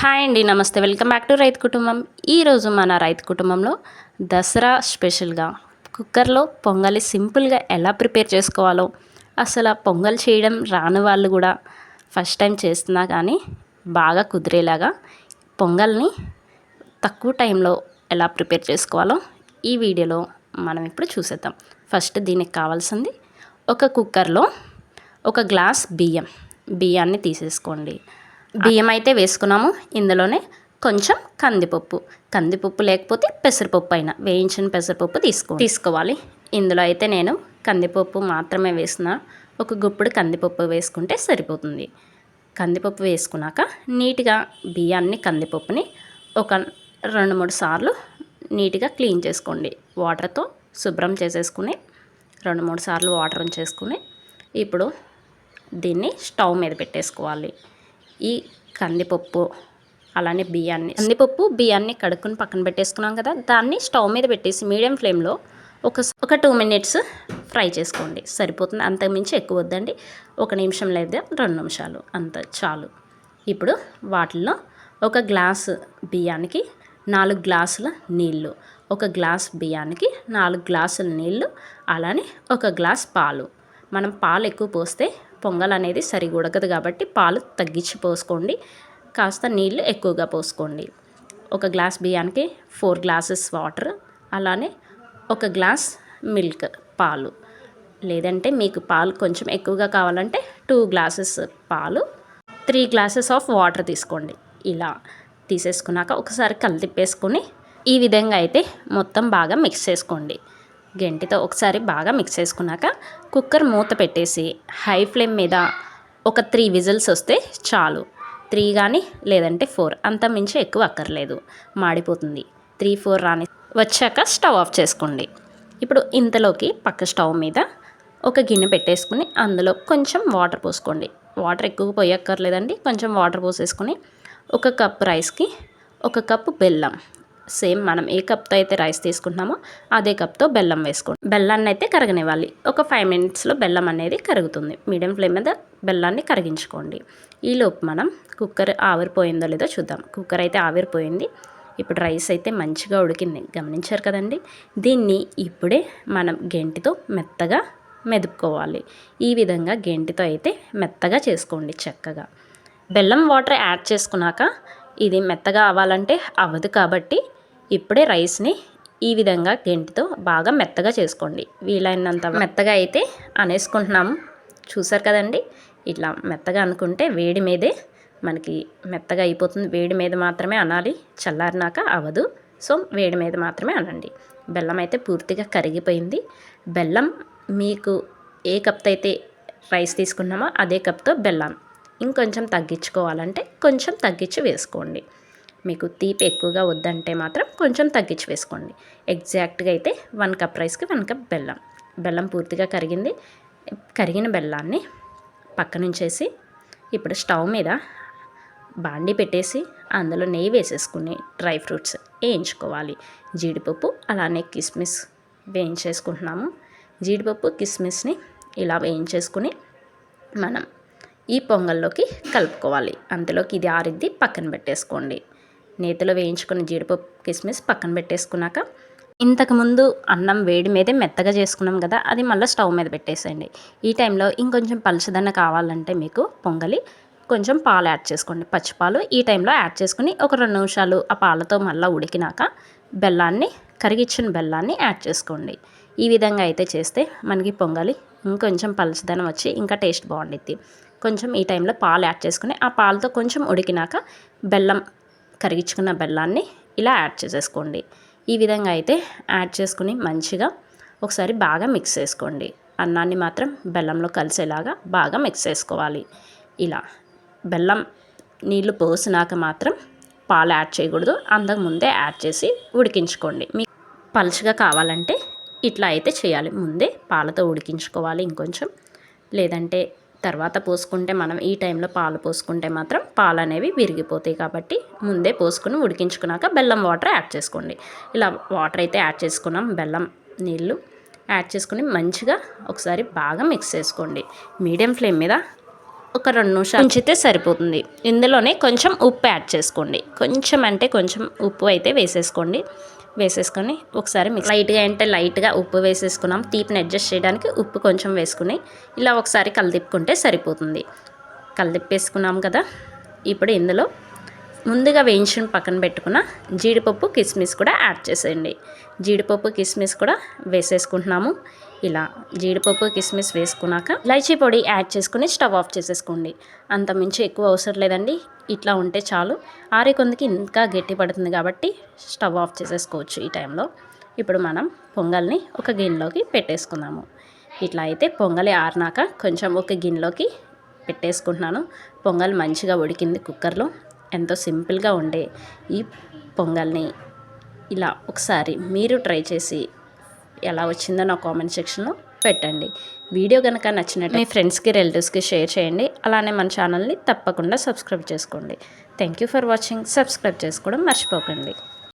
Hi అండి నమస్తే. Welcome back to రైతు కుటుంబం. ఈరోజు మన రైతు కుటుంబంలో దసరా స్పెషల్గా కుక్కర్లో పొంగలి సింపుల్గా ఎలా ప్రిపేర్ చేసుకోవాలో అసలు పొంగల్ చేయడం రాని వాళ్ళు కూడా ఫస్ట్ టైం చేస్తున్నా కానీ బాగా కుదిరేలాగా పొంగల్ని తక్కువ టైంలో ఎలా ప్రిపేర్ చేసుకోవాలో ఈ వీడియోలో మనం ఇప్పుడు చూసేద్దాం. ఫస్ట్ దీనికి కావాల్సింది ఒక కుక్కర్లో ఒక గ్లాస్ బియ్యం. బియ్యాన్ని తీసేసుకోండి. బియ్యం అయితే వేసుకున్నాము. ఇందులోనే కొంచెం కందిపప్పు. కందిపప్పు లేకపోతే పెసరపప్పు అయినా వేయించిన పెసరపప్పు తీసుకో తీసుకోవాలి. ఇందులో అయితే నేను కందిపప్పు మాత్రమే వేసిన ఒక గుప్పుడు కందిపప్పు వేసుకుంటే సరిపోతుంది. కందిపప్పు వేసుకున్నాక నీట్గా బియ్యాన్ని కందిపప్పుని ఒక రెండు మూడు సార్లు నీట్గా క్లీన్ చేసుకోండి. వాటర్తో శుభ్రం చేసేసుకుని రెండు మూడు సార్లు వాటర్ ఉంచేసుకుని ఇప్పుడు దీన్ని స్టవ్ మీద పెట్టేసుకోవాలి. ఈ కందిపప్పు అలానే బియ్యాన్ని. కందిపప్పు బియ్యాన్ని కడుక్కుని పక్కన పెట్టేసుకున్నాం కదా దాన్ని స్టవ్ మీద పెట్టేసి మీడియం ఫ్లేమ్లో ఒక ఒక టూ మినిట్స్ ఫ్రై చేసుకోండి. సరిపోతుంది. అంతకుమించి ఎక్కువ వద్దండి. ఒక నిమిషం లేదా రెండు నిమిషాలు. అంత చాలు. ఇప్పుడు వాటిల్లో ఒక గ్లాసు బియ్యానికి నాలుగు గ్లాసుల నీళ్ళు ఒక గ్లాస్ బియ్యానికి నాలుగు గ్లాసుల నీళ్ళు అలానే ఒక గ్లాస్ పాలు. మనం పాలు ఎక్కువ పోస్తే పొంగల్ అనేది సరిగా ఉడకదు కాబట్టి పాలు తగ్గించి పోసుకోండి. కాస్త నీళ్ళు ఎక్కువగా పోసుకోండి. ఒక గ్లాస్ బియ్యానికి ఫోర్ గ్లాసెస్ వాటర్ అలానే ఒక గ్లాస్ మిల్క్ పాలు. లేదంటే మీకు పాలు కొంచెం ఎక్కువగా కావాలంటే టూ గ్లాసెస్ పాలు త్రీ గ్లాసెస్ ఆఫ్ వాటర్ తీసుకోండి. ఇలా తీసేసుకున్నాక ఒకసారి కలిపేసుకొని ఈ విధంగా అయితే మొత్తం బాగా మిక్స్ చేసుకోండి. గెంటితో ఒకసారి బాగా మిక్స్ చేసుకున్నాక కుక్కర్ మూత పెట్టేసి హై ఫ్లేమ్ మీద ఒక త్రీ విజిల్స్ వస్తే చాలు. త్రీ కానీ లేదంటే ఫోర్. అంత మించి ఎక్కువ అక్కర్లేదు. మాడిపోతుంది. త్రీ ఫోర్ రాని వచ్చాక స్టవ్ ఆఫ్ చేసుకోండి. ఇప్పుడు ఇంతలోకి పక్క స్టవ్ మీద ఒక గిన్నె పెట్టేసుకుని అందులో కొంచెం వాటర్ పోసుకోండి. వాటర్ ఎక్కువ పోయక్కర్లేదండి. కొంచెం వాటర్ పోసేసుకుని ఒక కప్ రైస్కి ఒక కప్పు బెల్లం సేమ్ మనం ఏ కప్తో అయితే రైస్ తీసుకుంటున్నామో అదే కప్తో బెల్లం వేసుకోండి. బెల్లాన్ని అయితే కరగనివ్వాలి. ఒక ఫైవ్ మినిట్స్లో బెల్లం అనేది కరుగుతుంది. మీడియం ఫ్లేమ్ మీద బెల్లాన్ని కరిగించుకోండి. ఈలోపు మనం కుక్కర్ ఆవిరిపోయిందో లేదో చూద్దాం. కుక్కర్ అయితే ఆవిరిపోయింది. ఇప్పుడు రైస్ అయితే మంచిగా ఉడికింది. గమనించారు కదండి? దీన్ని ఇప్పుడే మనం గెంటితో మెత్తగా మెదుపుకోవాలి. ఈ విధంగా గెంటితో అయితే మెత్తగా చేసుకోండి చక్కగా. బెల్లం వాటర్ యాడ్ చేసుకున్నాక ఇది మెత్తగా అవ్వాలంటే అవ్వదు కాబట్టి ఇప్పుడే రైస్ని ఈ విధంగా గెంటితో బాగా మెత్తగా చేసుకోండి. వీలైనంత మెత్తగా అయితే అనేసుకుంటున్నాము. చూసారు కదండి? ఇట్లా మెత్తగా అనుకుంటే వేడి మీదే మనకి మెత్తగా అయిపోతుంది. వేడి మీద మాత్రమే అనాలి. చల్లారినాక అవ్వదు సో వేడి మీద మాత్రమే అనండి. బెల్లం అయితే పూర్తిగా కరిగిపోయింది. బెల్లం మీకు ఏ కప్తో అయితే రైస్ తీసుకున్నామో అదే కప్తో బెల్లం ఇంకొంచెం తగ్గించుకోవాలంటే కొంచెం తగ్గించి వేసుకోండి. మీకు తీపి ఎక్కువగా వద్దంటే మాత్రం కొంచెం తగ్గించి వేసుకోండి. ఎగ్జాక్ట్గా అయితే వన్ కప్ రైస్కి వన్ కప్ బెల్లం. బెల్లం పూర్తిగా కరిగింది. కరిగిన బెల్లాన్ని పక్కనుంచేసి ఇప్పుడు స్టవ్ మీద బాండి పెట్టేసి అందులో నెయ్యి వేసేసుకుని డ్రై ఫ్రూట్స్ వేయించుకోవాలి. జీడిపప్పు అలానే కిస్మిస్ వేయించేసుకుంటున్నాము. జీడిపప్పు కిస్మిస్ని ఇలా వేయించేసుకుని మనం ఈ పొంగల్లోకి కలుపుకోవాలి. అంతలోకి ఇది ఆరిద్ది పక్కన పెట్టేసుకోండి. నేతిలో వేయించుకున్న జీడిపప్పు కిస్మిస్ పక్కన పెట్టేసుకున్నాక ఇంతకుముందు అన్నం వేడి మీదే మెత్తగా చేసుకున్నాం కదా అది మళ్ళీ స్టవ్ మీద పెట్టేసేయండి. ఈ టైంలో ఇంకొంచెం పలచదన్న కావాలంటే మీకు పొంగలి కొంచెం పాలు యాడ్ చేసుకోండి. పచ్చిపాలు ఈ టైంలో యాడ్ చేసుకుని ఒక రెండు నిమిషాలు ఆ పాలతో మళ్ళీ ఉడికినాక బెల్లాన్ని కరిగిచ్చిన బెల్లాన్ని యాడ్ చేసుకోండి. ఈ విధంగా అయితే చేస్తే మనకి పొంగలి ఇంకొంచెం పలచదనం వచ్చి ఇంకా టేస్ట్ బాగుండిద్ది. కొంచెం ఈ టైంలో పాలు యాడ్ చేసుకుని ఆ పాలతో కొంచెం ఉడికినాక బెల్లం కరిగించుకున్న బెల్లాన్ని ఇలా యాడ్ చేసేసుకోండి. ఈ విధంగా అయితే యాడ్ చేసుకుని మంచిగా ఒకసారి బాగా మిక్స్ చేసుకోండి. అన్నాన్ని మాత్రం బెల్లంలో కలిసేలాగా బాగా మిక్స్ చేసుకోవాలి. ఇలా బెల్లం నీళ్ళు పోసినాక మాత్రం పాలు యాడ్ చేయకూడదు. అంతకుముందే యాడ్ చేసి ఉడికించుకోండి. మీ పలుచగా కావాలంటే ఇట్లా అయితే చేయాలి. ముందే పాలతో ఉడికించుకోవాలి ఇంకొంచెం. లేదంటే తర్వాత పోసుకుంటే మనం ఈ టైంలో పాలు పోసుకుంటే మాత్రం పాలు అనేవి విరిగిపోతాయి కాబట్టి ముందే పోసుకుని ఉడికించుకున్నాక బెల్లం వాటర్ యాడ్ చేసుకోండి. ఇలా వాటర్ అయితే యాడ్ చేసుకున్నాం బెల్లం నీళ్ళు యాడ్ చేసుకుని మంచిగా ఒకసారి బాగా మిక్స్ చేసుకోండి. మీడియం ఫ్లేమ్ మీద ఒక రెండు నిమిషాలు ఉంచితే సరిపోతుంది. ఇందులోనే కొంచెం ఉప్పు యాడ్ చేసుకోండి. కొంచెం అంటే కొంచెం ఉప్పు అయితే వేసేసుకోండి. వేసేసుకొని ఒకసారి మిక్స్ లైట్గా అంటే లైట్గా ఉప్పు వేసేసుకున్నాం. తీపిని అడ్జస్ట్ చేయడానికి ఉప్పు కొంచెం వేసుకుని ఇలా ఒకసారి కలదిప్పుకుంటే సరిపోతుంది. కలదిప్పేసుకున్నాం కదా. ఇప్పుడు ఇందులో ముందుగా వేయించిన పక్కన పెట్టుకున్న జీడిపప్పు కిస్మిస్ కూడా యాడ్ చేసేయండి. జీడిపప్పు కిస్మిస్ కూడా వేసేసుకుంటున్నాము. ఇలా జీడిపప్పు కిస్మిస్ వేసుకున్నాక ఇలాచీ పొడి యాడ్ చేసుకుని స్టవ్ ఆఫ్ చేసేసుకోండి. అంత మించి ఎక్కువ అవసరం లేదండి. ఇట్లా ఉంటే చాలు. ఆరే కొందికి ఇంకా గట్టి పడుతుంది కాబట్టి స్టవ్ ఆఫ్ చేసేసుకోవచ్చు ఈ టైంలో. ఇప్పుడు మనం పొంగల్ని ఒక గిన్నెలోకి పెట్టేసుకుందాము. ఇట్లా అయితే పొంగలి ఆరినాక కొంచెం ఒక గిన్నెలోకి పెట్టేసుకుంటున్నాను. పొంగల్ మంచిగా ఉడికింది కుక్కర్లో. ఎంతో సింపుల్గా ఉండే ఈ పొంగల్ని ఇలా ఒకసారి మీరు ట్రై చేసి ఎలా వచ్చిందో నా కామెంట్ సెక్షన్లో పెట్టండి. వీడియో కనుక నచ్చినట్టు మీ ఫ్రెండ్స్కి రిలేటివ్స్కి షేర్ చేయండి. అలానే మన ఛానల్ని తప్పకుండా సబ్స్క్రైబ్ చేసుకోండి. Thank you for watching. Subscribe చేసుకోవడం మర్చిపోకండి.